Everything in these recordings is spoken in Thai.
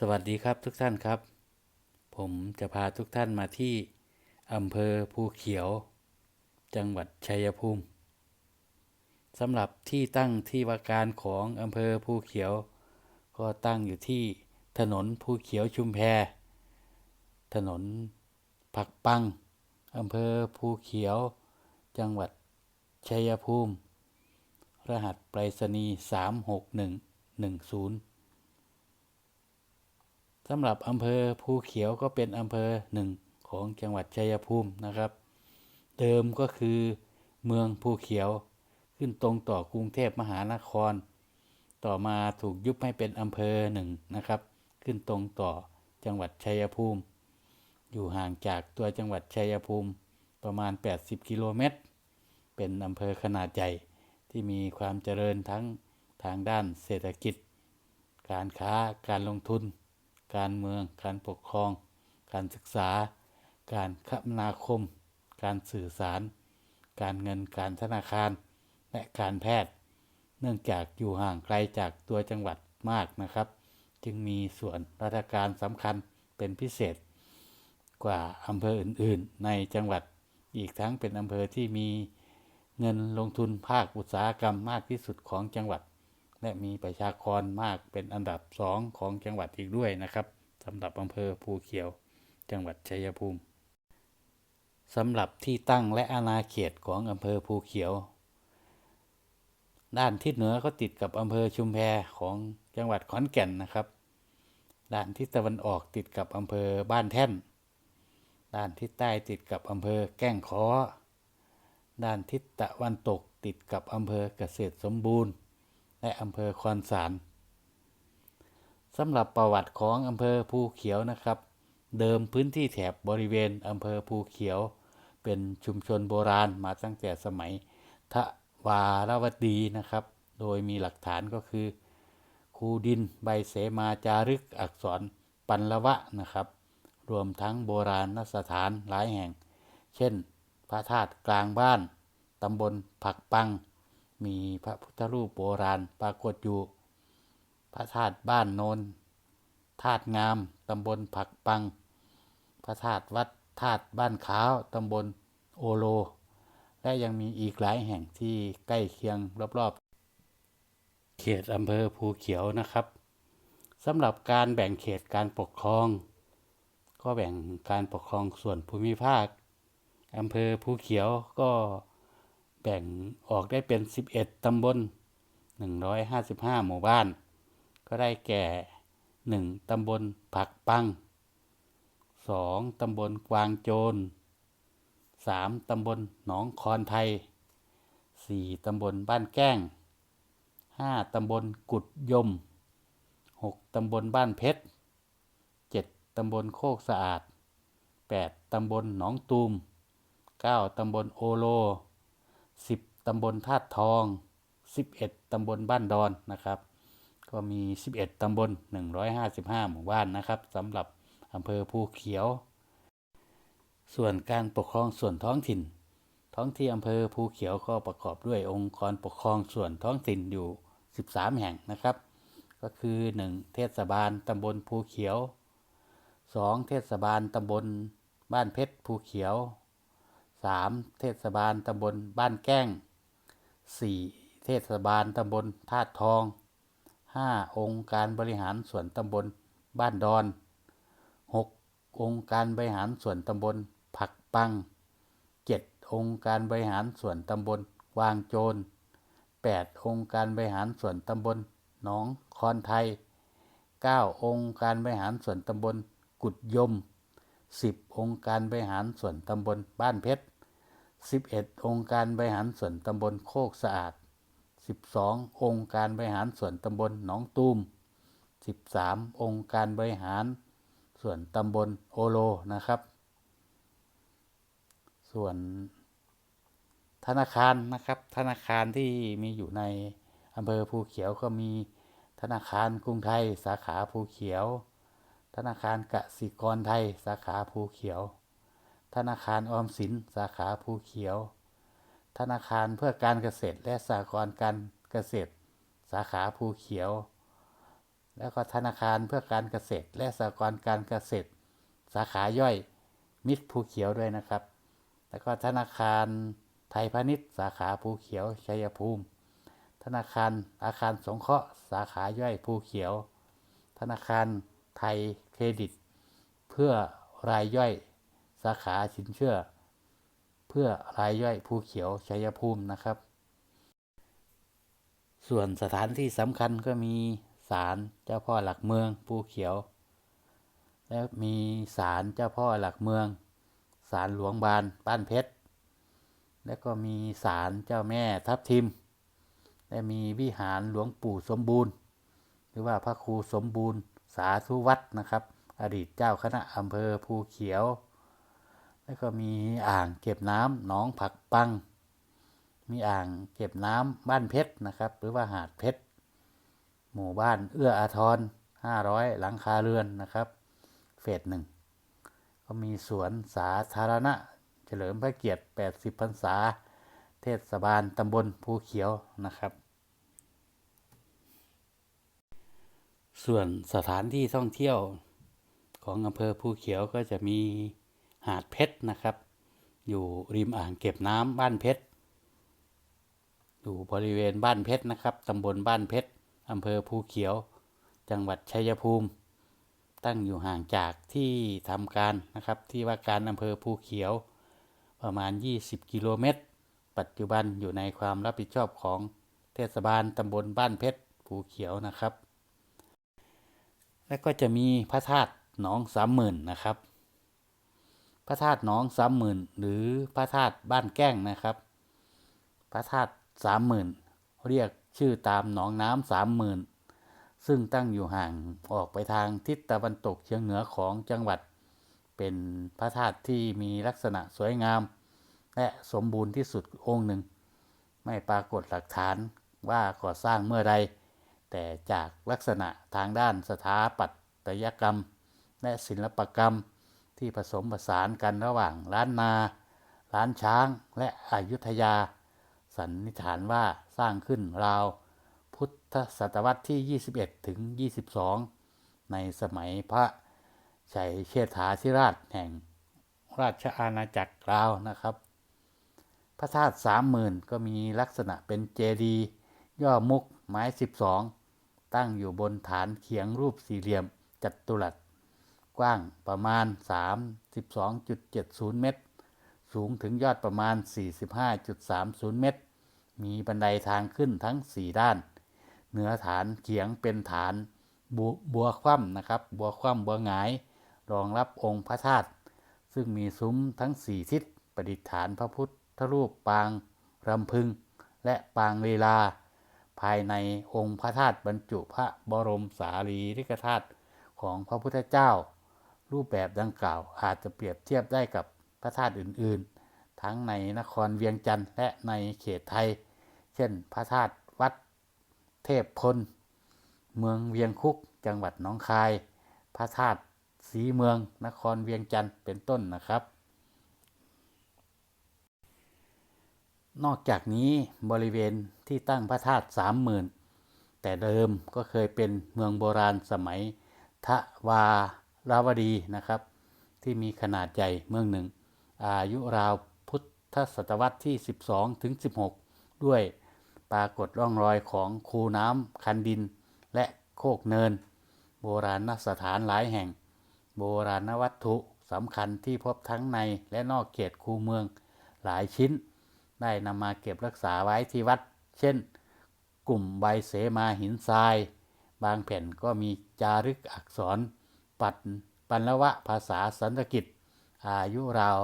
สวัสดีครับทุกท่านครับ ผมจะพาทุกท่านมาที่อำเภอภูเขียว จังหวัดชัยภูมิสำหรับที่ตั้งที่ว่าการของอำเภอภูเขียว ก็ตั้งอยู่ที่ถนนภูเขียวชุมแพ ถนนผักปังอำเภอภูเขียว จังหวัดชัยภูมิ รหัสไปรษณีย์36110 สำหรับอำเภอภูเขียวก็เป็นอำเภอหนึ่งของจังหวัดชัยภูมินะครับ เดิมก็คือเมืองภูเขียวขึ้นตรงต่อกรุงเทพมหานคร ต่อมาถูกยุบให้เป็นอำเภอหนึ่งนะครับ ขึ้นตรงต่อจังหวัดชัยภูมิ อยู่ห่างจากตัวจังหวัดชัยภูมิประมาณ 80 กิโลเมตร เป็นอำเภอขนาดใหญ่ที่มีความเจริญทั้งทางด้านเศรษฐกิจ การค้าการลงทุน การเมือง การปกครอง การศึกษา การคมนาคม การสื่อสาร การเงินการธนาคาร และการแพทย์ เนื่องจากอยู่ห่างไกลจากตัวจังหวัดมากนะครับ จึงมีส่วนราชการสำคัญเป็นพิเศษ กว่าอำเภออื่น ๆ ในจังหวัดอีกทั้งเป็นอำเภอที่มีเงินลงทุนภาคอุตสาหกรรมมากที่สุดของจังหวัด และมีประชากรมากเป็นอันดับสองของจังหวัดอีกด้วยนะครับสำหรับอำเภอภูเขียว จังหวัดชัยภูมิสำหรับที่ตั้งและอาณาเขตของอำเภอภูเขียว ด้านทิศเหนือก็ติดกับอำเภอชุมแพของจังหวัดขอนแก่นนะครับ ด้านทิศตะวันออกติดกับอำเภอบ้านแท่น ด้านทิศใต้ติดกับอำเภอแก้งขอด้านทิศตะวันตกติดกับอำเภอเกษตรสมบูรณ์ และอำเภอคอนสารสำหรับประวัติของอำเภอภูเขียวนะครับ เดิมพื้นที่แถบบริเวณอำเภอภูเขียว เป็นชุมชนโบราณมาตั้งแต่สมัยทวารวดีนะครับ โดยมีหลักฐานก็คือ คูดินใบเสมาจารึกอักษรปันละวะนะครับ รวมทั้งโบราณสถานหลายแห่ง เช่น พระธาตุกลางบ้านตำบลผักปัง มีพระพุทธรูปโบราณปรากฏอยู่ พระธาตุบ้านโนนธาตุงาม ตำบลผักปัง พระธาตุวัดธาตุบ้านขาว ตำบลโอโล และยังมีอีกหลายแห่งที่ใกล้เคียงรอบๆ เขตอำเภอภูเขียวนะครับสำหรับการแบ่งเขตการปกครอง ก็แบ่งการปกครองส่วนภูมิภาคอำเภอภูเขียวก็ แบ่งออกได้เป็น 11 ตำบล 155 หมู่บ้าน ก็ได้แก่ 1. ตำบลผักปัง 2. ตำบลกวางโจร 3. ตำบลหนองคอนไทย 4. ตำบลบ้านแก้ง 5. ตำบลกุดยม 6. ตำบลบ้านเพชร 7. ตำบลโคกสะอาด 8. ตำบลหนองตูม 9. ตำบลโอโล 10. ตำบลธาตุทอง 11. ตำบลบ้านดอนนะครับ ก็มี 11 ตำบล 155 หมู่บ้านนะครับสำหรับอำเภอภูเขียว ส่วนการปกครองส่วนท้องถิ่น ท้องที่อำเภอภูเขียวก็ประกอบด้วยองค์กรปกครองส่วนท้องถิ่นอยู่ 13 แห่งนะครับ ก็คือ 1. เทศบาลตำบลภูเขียว 2. เทศบาลตำบลบ้านเพชรภูเขียว 3. เทศบาลตำบลบ้านแก้ง 4. เทศบาลตำบลธาตุทอง 5. องค์การบริหารส่วนตำบลบ้านดอน 6. องค์การบริหารส่วนตำบลผักปัง 7. องค์การบริหารส่วนตำบลวางโจร 8. องค์การบริหารส่วนตำบลหนองคอนไทย 9. องค์การบริหารส่วนตำบลกุดยม 10. องค์การบริหารส่วนตำบลบ้านเพชร 11. องค์การบริหารส่วนตำบลโคกสะอาด 12. องค์การบริหารส่วนตำบลหนองตูม 13. องค์การบริหารส่วนตำบลโอโลนะครับ ส่วนธนาคารนะครับ ธนาคารที่มีอยู่ในอำเภอภูเขียวก็มีธนาคารกรุงไทยสาขาภูเขียว ธนาคารกสิกรไทย สาขาภูเขียว ธนาคารออมสิน สาขาภูเขียว ธนาคารเพื่อการเกษตรและสหกรณ์การเกษตร สาขาภูเขียว แล้วก็ธนาคารเพื่อการเกษตร และสหกรณ์การเกษตร สาขาย่อย มิตรภูเขียวด้วยนะครับ แล้วก็ธนาคารไทยพาณิชย์ สาขาภูเขียวชัยภูมิ ธนาคารอาคารสงเคราะห์ สาขาย่อยภูเขียว ธนาคารไทย เครดิต เพื่อรายย่อยสาขาสินเชื่อ เพื่อรายย่อยภูเขียวชัยภูมินะครับ ส่วนสถานที่สำคัญก็มีศาลเจ้าพ่อหลักเมืองภูเขียว และมีศาลเจ้าพ่อหลักเมืองศาลหลวงบานบ้านเพชร และก็มีศาลเจ้าแม่ทับทิม และมีวิหารหลวงปู่สมบูรณ์ หรือว่าพระครูสมบูรณ์ สาธุวัดนะครับ อดีตเจ้าคณะอำเภอภูเขียว แล้วก็มีอ่างเก็บน้ำหนองผักปัง มีอ่างเก็บน้ำบ้านเพชรนะครับ หรือว่าหาดเพชรหมู่บ้านเอื้ออาทร 500 หลังคาเรือนนะครับ เฟสหนึ่งก็มีสวนสาธารณะ เฉลิมพระเกียรติ 80 พรรษา เทศบาลตำบลภูเขียวนะครับ ส่วนสถานที่ท่องเที่ยวของอำเภอภูเขียวก็จะมีหาดเพชรนะครับ อยู่ริมอ่างเก็บน้ำบ้านเพชรอยู่บริเวณบ้านเพชรนะครับตำบลบ้านเพชรอำเภอภูเขียว จังหวัดชัยภูมิ ตั้งอยู่ห่างจากที่ทำการนะครับที่ว่าการอำเภอภูเขียวประมาณ 20 กิโลเมตร ปัจจุบันอยู่ในความรับผิดชอบของเทศบาลตำบลบ้านเพชรภูเขียวนะครับ และก็จะมีพระธาตุหนองสามหมื่นนะครับ พระธาตุหนองสามหมื่นหรือพระธาตุบ้านแก้งนะครับ พระธาตุสามหมื่นเรียกชื่อตามหนองน้ำสามหมื่นซึ่งตั้งอยู่ห่างออกไปทางทิศตะวันตกเฉียงเหนือของจังหวัด เป็นพระธาตุที่มีลักษณะสวยงาม และสมบูรณ์ที่สุดองค์หนึ่ง ไม่ปรากฏหลักฐานว่าก่อสร้างเมื่อใด แต่จากลักษณะทางด้านสถาปัตยกรรม และศิลปกรรมที่ผสมผสานกันระหว่างล้านนา ล้านช้างและอยุธยา สันนิษฐานว่าสร้างขึ้นราว พุทธศตวรรษที่ 21 ถึง 22 ในสมัยพระชัยเชษฐาธิราชแห่งราชอาณาจักรลาวนะครับ พระธาตุสามหมื่นก็มีลักษณะเป็นเจดีย์ย่อมุกไม้ 12 ตั้งอยู่บนฐานเขียงรูปสี่เหลี่ยมจัตุรัส กว้างประมาณ 32.70 เมตร สูงถึงยอดประมาณ 45.30 เมตร มีบันไดทางขึ้นทั้ง 4 ด้าน เหนือฐานเขียงเป็นฐานบบัวคว่ำนะครับ บัวคว่ำบัวหงาย รองรับองค์พระธาตุ ซึ่งมีซุ้มทั้ง 4 ทิศประดิษฐานพระพุทธรูปปางรำพึง และปางลีลา ภายในองค์พระธาตุบรรจุพระบรมสารีริกธาตุของพระพุทธเจ้า รูปแบบดังกล่าวอาจจะเปรียบเทียบได้กับพระธาตุอื่นๆ ทั้งในนครเวียงจันทร์และในเขตไทย เช่น พระธาตุวัดเทพพล เมืองเวียงคุกจังหวัดหนองคาย พระธาตุสีเมืองนครเวียงจันทร์เป็นต้นนะครับ นอกจากนี้บริเวณที่ตั้งพระธาตุสามหมื่นแต่เดิมก็เคยเป็นเมืองโบราณสมัยทวาราวดีนะครับ ที่มีขนาดใหญ่เมืองหนึ่ง อายุราวพุทธศตวรรษที่ 12 ถึง 16 ด้วยปรากฏร่องรอยของคูน้ำคันดินและโคกเนิน โบราณสถานหลายแห่ง โบราณวัตถุสำคัญที่พบทั้งในและนอกเขตคูเมืองหลายชิ้น ได้นำมาเก็บรักษาไว้ที่วัด เช่น กลุ่มใบเสมาหินทราย บางแผ่นก็มีจารึกอักษร ปัดปันละวะภาษาสันสกฤตอายุราว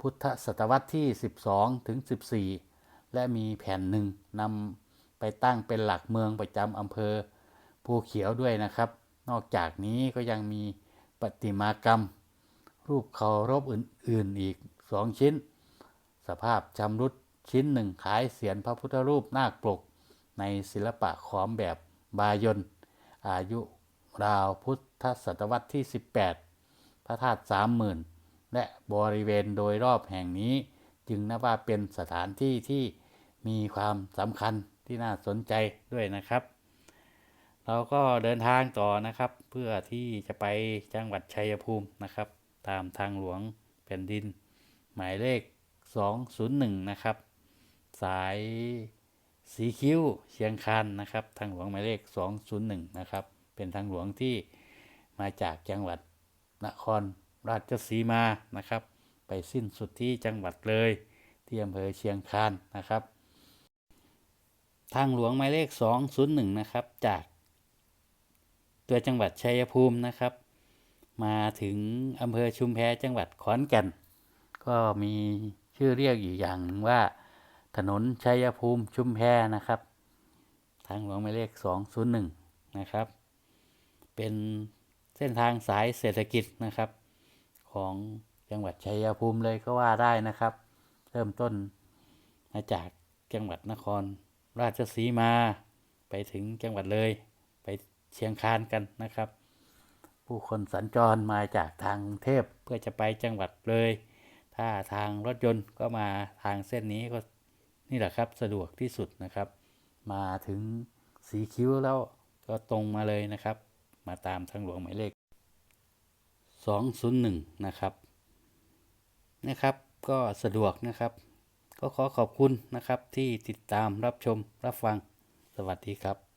พุทธศตวรรษที่ 12 ถึง 14 และมีแผ่นหนึ่งนำไปตั้งเป็นหลักเมืองประจำอำเภอภูเขียวด้วยนะครับ นอกจากนี้ก็ยังมีประติมากรรม รูปเคารพอื่น ๆ อีกสองชิ้น สภาพชำรุด ชิ้นหนึ่งคล้ายเสียนพระพุทธรูปนาคปลก ในศิลปะขอมแบบบายนอายุราวพุทธศตวรรษที่ 18 พระธาตุสามหมื่นและบริเวณโดยรอบแห่งนี้จึงนับว่าเป็นสถานที่ที่มีความสำคัญที่น่าสนใจด้วยนะครับ เราก็เดินทางต่อนะครับ เพื่อที่จะไปจังหวัดชัยภูมินะครับ ตามทางหลวงแผ่นดิน หมายเลข 201 นะครับ สายสีคิ้วเชียงคานนะครับทางหลวงหมายเลข 201 นะครับ เป็นทางหลวงที่มาจากจังหวัดนครราชสีมานะครับ ไปสิ้นสุดที่จังหวัดเลย ที่อำเภอเชียงคานนะครับ ทางหลวงหมายเลข 201 นะครับ จากตัวจังหวัดชัยภูมินะครับ มาถึงอำเภอชุมแพจังหวัดขอนแก่น ก็มีชื่อเรียกอยู่อย่างหนึ่งว่า ถนนชัยภูมิชุมแพนะครับ ทางหลวงหมายเลข 201 นะครับ เป็นเส้นทางสายเศรษฐกิจนะครับ ของจังหวัดชัยภูมิเลยก็ว่าได้นะครับ เริ่มต้นมาจากจังหวัดนคร ราชสีมา ไปถึงจังหวัดเลยไปเชียงคานกันนะครับ ผู้คนสัญจรมาจากทางกรุงเทพเพื่อจะไปจังหวัดเลย ถ้าทางรถยนต์ก็มาทางเส้นนี้ก็ นี่แหละครับสะดวกที่สุดนะครับ มาถึงสีคิ้วแล้วก็ตรงมาเลยนะครับ มาตามทางหลวงหมายเลข 201 นะครับนะครับก็สะดวกนะครับ ก็ขอขอบคุณนะครับที่ติดตามรับชมรับฟังสวัสดีครับ